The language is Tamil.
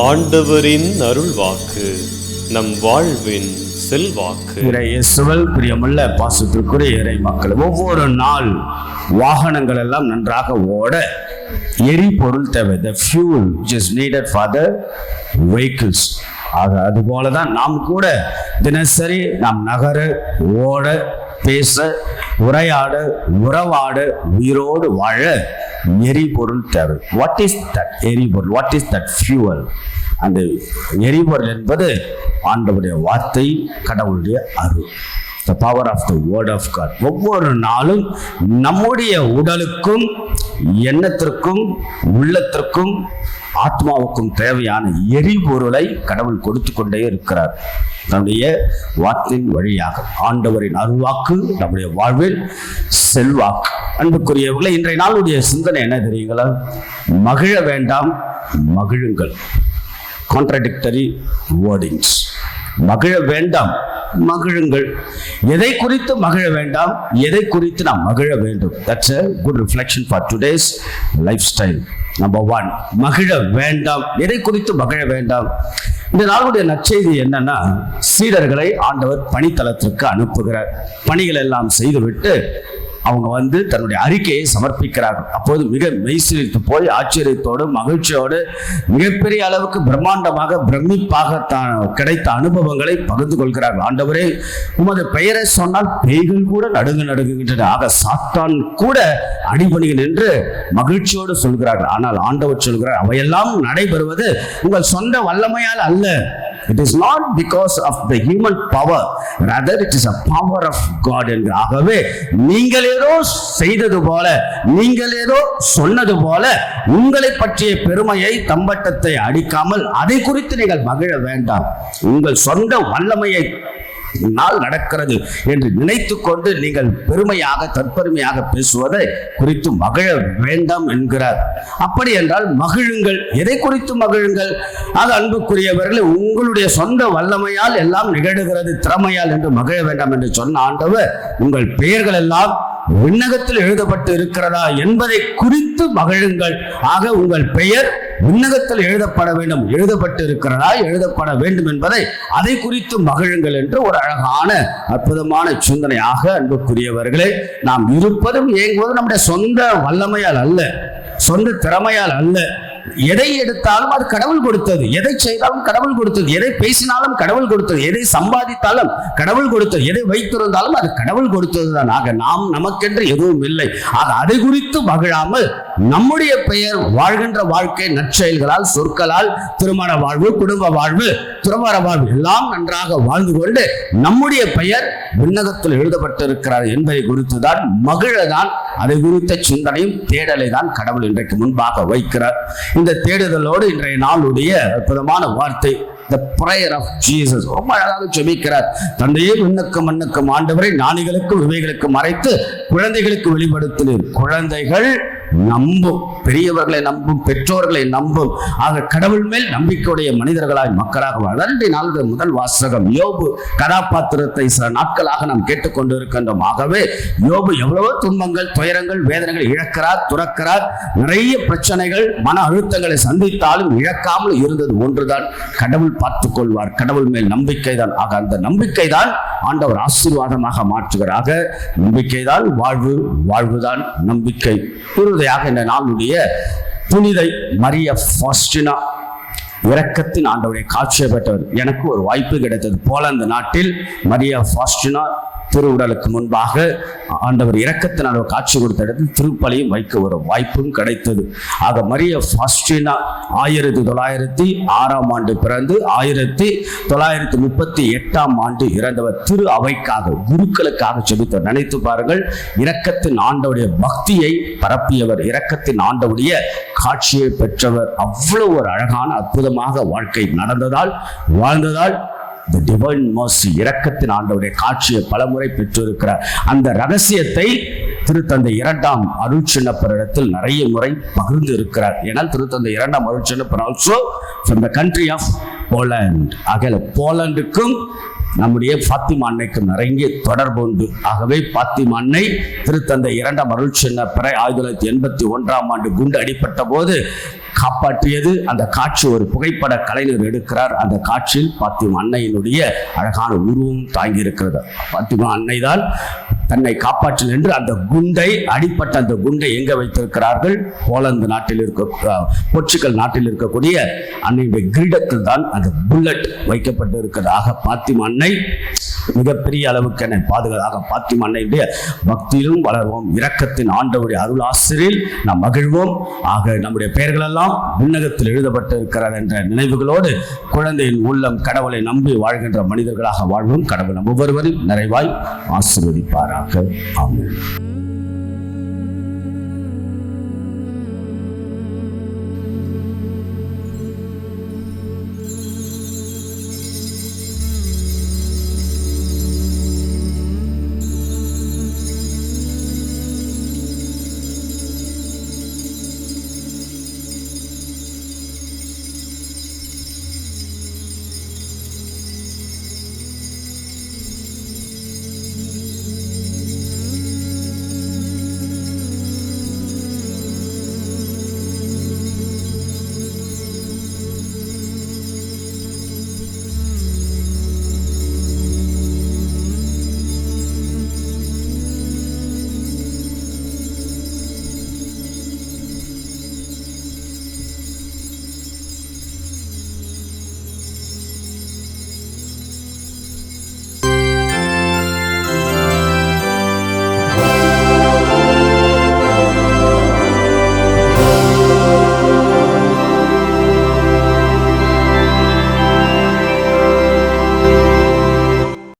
ஆண்டவரின் அருள்வாக்கு நம் வாழ்வின் செல்வாக்கு. இயேசுவல் பிரியமுள்ள பாசத்திற்குரிய இறை மக்கள் ஒவ்வொரு நாள் வாகனங்கள் எல்லாம் நன்றாக ஓட எரிபொருள் தேவை. The fuel which needed for the vehicles ஆக அதுபோல தான் நாம் கூட தினசரி நாம் நகர ஓட பேச உரையாட உறவாட உயிரோடு வாழ எரிபொருள் தேவை. வாட் இஸ் தட் எரிபொருள்? வாட் இஸ் தட் ஃபியூவல் அந்த எரிபொருள் என்பது ஆண்டவருடைய வார்த்தை கடவுளுடைய அருள். The power of the word of God ஒவ்வொரு நாளும் நம்முடைய உடலுக்கும் எண்ணத்திற்கும் உள்ளத்திற்கும் ஆத்மாவுக்கும் தேவையான எரிபொருளை கடவுள் கொடுத்து கொண்டே இருக்கிறார். நம்முடைய வார்த்தையின் வழியாக ஆண்டவரின் அருவாக்கு நம்முடைய வாழ்வில் செல்வாக்கு. அன்புக்குரியவர்களே இன்றைய நாளுடைய சிந்தனை என்ன தெரியுங்களா? மகிழ வேண்டாம் மகிழுங்கள். கான்ட்ரடிக்டரி வேர்டிங்ஸ் மகிழ வேண்டாம் மகிழுங்கள். எதை குறித்து மகிழ வேண்டாம் எதை குறித்து நாம் மகிழ வேண்டும்? That's a good reflection for today's lifestyle number one மகிழ வேண்டாம் எதை குறித்து மகிழ வேண்டாம்? இந்த நாளுடைய நற்செய்தி என்னன்னா சீடர்களை ஆண்டவர் பணித்தளத்திற்கு அனுப்புகிறார். பணிகள் எல்லாம் செய்துவிட்டு அவங்க வந்து தன்னுடைய அறிக்கையை சமர்ப்பிக்கிறார்கள். அப்போது மிக மெய்சிலித்து போய் ஆச்சரியத்தோடு மகிழ்ச்சியோடு மிகப்பெரிய அளவுக்கு பிரம்மாண்டமாக பிரமிப்பாக தான் கிடைத்த அனுபவங்களை பகிர்ந்து கொள்கிறார்கள். ஆண்டவரே உமது பெயரை சொன்னால் பேய்கள் கூட நடுங்கு நடுங்குகின்றன. ஆக சாத்தான் கூட அடிபணிகள் நின்று மகிழ்ச்சியோடு சொல்கிறார்கள். ஆனால் ஆண்டவர் சொல்கிறார் அவையெல்லாம் நடைபெறுவது உங்கள் சொந்த வல்லமையால் அல்ல. It is not because of the human power rather it is a power of God என்று ஆகவே நீங்கள் ஏதோ செய்தது போல நீங்கள் ஏதோ சொன்னது போல உங்களை பற்றிய பெருமையை தம்பட்டத்தை அடிக்காமல் அதை குறித்து நீங்கள் மகிழ வேண்டாம். உங்கள் சொந்த வல்லமையை நாள் நடக்கிறது என்று நினைத்து கொண்டு நீங்கள் பெருமையாக தற்பெருமையாக பேசுவதை குறித்து மகிழ வேண்டாம் என்கிறார். அப்படி என்றால் மகிழுங்கள். எதை குறித்து மகிழுங்கள்? அது அன்புக்குரியவர்களே உங்களுடைய சொந்த வல்லமையால் எல்லாம் நிகழுகிறது திறமையால் என்று மகிழ வேண்டாம் என்று சொன்ன ஆண்டவர் உங்கள் பெயர்கள் எல்லாம் விண்ணகத்தில் எழுதப்பட்டு இருக்கிறதா என்பதை குறித்து மகிழுங்கள். ஆக உங்கள் பெயர் விண்ணகத்தில் எழுதப்பட வேண்டும். எழுதப்பட்டு இருக்கிறதா எழுதப்பட வேண்டும் என்பதை அதை குறித்து மகிழுங்கள் என்று ஒரு அழகான அற்புதமான சிந்தனையாக அன்புக்குரியவர்களே நாம் இருப்பதும் இயங்குவதும் நம்முடைய சொந்த வல்லமையால் அல்ல. சொந்த திறமையால் அல்ல. எதை எடுத்தாலும் அது கடவுள் கொடுத்தது. எதை செய்தாலும் கடவுள் கொடுத்தது. எதை பேசினாலும் கடவுள் கொடுத்தது. எதை சம்பாதித்தாலும் கடவுள் கொடுத்தது. எதை வைத்திருந்தாலும் அது கடவுள் கொடுத்ததுதான். ஆக நாம் நமக்கென்று எதுவும் இல்லை. அது அதை குறித்து மகிழாமல் நம்முடைய பெயர் வாழ்கின்ற வாழ்க்கை நற்செயல்களால் சொற்களால் திருமண வாழ்வு குடும்ப வாழ்வு துறவர வாழ்வு எல்லாம் நன்றாக வாழ்ந்து கொண்டு நம்முடைய பெயர் விண்ணகத்தில் எழுதப்பட்டிருக்கிறார் என்பதை குறித்து தான் மகிழதான் அதை குறித்த சிந்தனையும் தேடலை தான் கடவுள் இன்றைக்கு முன்பாக வைக்கிறார். இந்த தேடுதலோடு இன்றைய நாளுடைய அற்புதமான வார்த்தை த prayer ஆஃப் ஜீசஸ் ரொம்ப அழகாக ஜெபிக்கிறார். தந்தையே விண்ணுக்கும் மண்ணுக்கும் ஆண்டவரை ஞானிகளுக்கும் விவைகளுக்கு மறைத்து குழந்தைகளுக்கு வெளிப்படுத்தினீர். குழந்தைகள் நம்பும் பெரியவர்களை நம்பும் பெற்றோர்களை நம்பும். ஆக கடவுள் மேல் நம்பிக்கையுடைய மனிதர்களாய் மக்களாக வளர்ந்து நான்கு முதல் வாசகம். யோபு கதாபாத்திரத்தை சில நாட்களாக நாம் கேட்டுக்கொண்டு இருக்கின்றோம் ஆகவே யோபு எவ்வளவோ துன்பங்கள் துயரங்கள் வேதனைகள் இழக்கிறார் துறக்கிறார். நிறைய பிரச்சனைகள் மன அழுத்தங்களை சந்தித்தாலும் இழக்காமல் இருந்தது ஒன்றுதான் கடவுள் பார்த்துக் கொள்வார் கடவுள் மேல் நம்பிக்கை தான் ஆக அந்த நம்பிக்கை தான் ஆண்டவர் ஆசீர்வாதமாக மாற்றுகிறாக நம்பிக்கை தான் வாழ்வு வாழ்வுதான் நம்பிக்கை. இறுதியாக இந்த நாளுடைய புனிதை மரிய ஃபாஸ்டினா இரக்கத்தின் ஆண்டவரை காட்சியை பெற்றவர். எனக்கு ஒரு வாய்ப்பு கிடைத்தது. போலந்து நாட்டில் மரியா ஃபாஸ்டினா திருவுடலுக்கு முன்பாக ஆண்டவர் இரக்கத்தின் காட்சி கொடுத்த இடத்தில் திருப்பலியும் வைக்க ஒரு வாய்ப்பும் கிடைத்தது. ஆக மரிய ஃபாஸ்டினா ஆயிரத்தி தொள்ளாயிரத்தி ஆறாம் ஆண்டு பிறந்து ஆயிரத்தி தொள்ளாயிரத்தி முப்பத்தி எட்டாம் ஆண்டு இறந்தவர். திரு அவைக்காக குருக்களுக்காக செபித்த நினைத்து பாருங்கள். இரக்கத்தின் ஆண்டவுடைய பக்தியை பரப்பியவர் இரக்கத்தின் ஆண்டவுடைய காட்சியை பெற்றவர். அவ்வளவு ஒரு அழகான அற்புதமாக வாழ்க்கை நடந்ததால் வாழ்ந்ததால் த டிவைன் mercy இரக்கத்தின் ஆண்டவுடைய காட்சியை பலமுறை பெற்றிருக்கிறார். அந்த ரகசியத்தை திருத்தந்தை இரண்டாம் அருட்சின்னப்பரிடத்தில் நிறைய முறை பகிர்ந்து இருக்கிறார். ஏனால் திருத்தந்தை இரண்டாம் அருட்சின்னப்பர் also from the country of Poland ஆகல போலாண்டுக்கும் நம்முடைய பாத்திமா அன்னைக்கு நிறைய தொடர்பு உண்டு. ஆகவே பாத்திமா அன்னை திருத்தந்தை இரண்டாம் அருள் சின்ன பிற ஆயிரத்தி தொள்ளாயிரத்தி எண்பத்தி ஒன்றாம் ஆண்டு குண்டு அடிப்பட்ட போது காப்பாற்றியது. அந்த காட்சி ஒரு புகைப்பட கலைஞர் எடுக்கிறார். அந்த காட்சியில் பாத்திமா அன்னையினுடைய அழகான உருவம் தாங்கி இருக்கிறது பாத்திமா அன்னை தான் தன்னை காப்பாற்றல் என்று அந்த குண்டை அடிப்பட்ட அந்த குண்டை எங்க வைத்திருக்கிறார்கள்? போலந்து நாட்டில் இருக்க போர்ச்சுகல் நாட்டில் இருக்கக்கூடிய அன்னையுடைய கிரீடத்தில் தான் அந்த புல்லட் வைக்கப்பட்டு இருக்கிறதாக பாத்திமா அன்னை மிகப்பெரிய அளவுக்கு என்னை பாதுகாதாக பாத்திமா அன்னையுடைய பக்தியிலும் வளர்வோம். இரக்கத்தின் ஆண்டவுடைய அருள் ஆசிரியில் நாம் மகிழ்வோம். ஆக நம்முடைய பெயர்களெல்லாம் விண்ணகத்தில் எழுதப்பட்டு இருக்கிறார் என்ற நினைவுகளோடு குழந்தையின் உள்ளம் கடவுளை நம்பி வாழ்கின்ற மனிதர்களாக வாழ்வோம். கடவுள் நம் ஒவ்வொருவரையும் நிறைவாய் ஆசீர்வதிப்பாராக ஆமென்.